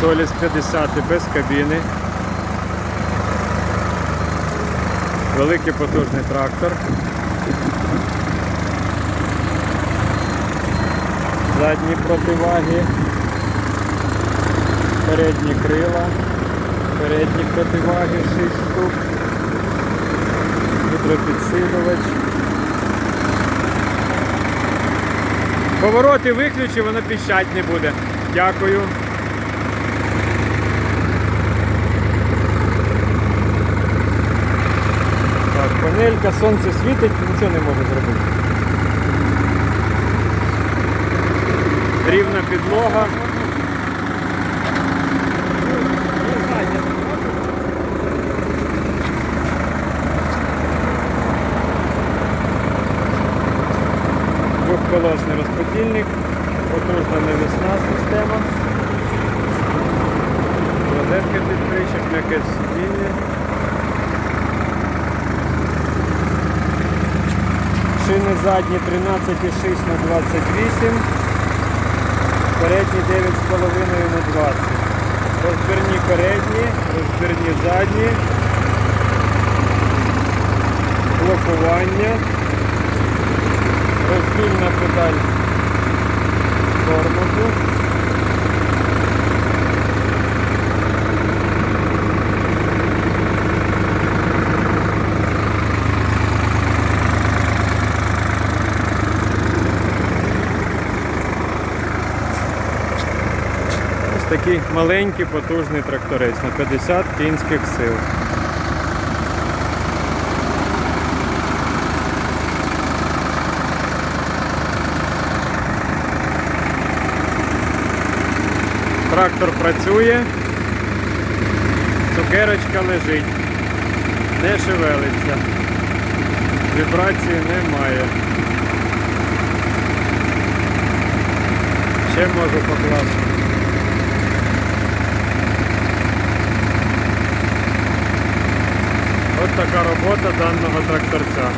Соліс 50 без кабіни. Великий потужний трактор. Задні противаги. Передні крила. Передні противаги 6 штук. Гідропідсилювач. Повороти виключи, воно піщать не буде. Дякую. Так, сонце світить, нічого не можу зробити. Рівна підлога. Двохколосний розподільник, потужна навісна система. Розетка під кришок, м'яке сидіння. Шини задні 13,6 на 28, передні 9,5 на 20. Розбірні передні, розбірні задні, блокування, розбільна педаль такий маленький потужний тракторець на 50 кінських сил. Трактор працює, цукерочка лежить, не шевелиться, вібрації немає. Ще можу покласти. Така робота даного тракторця.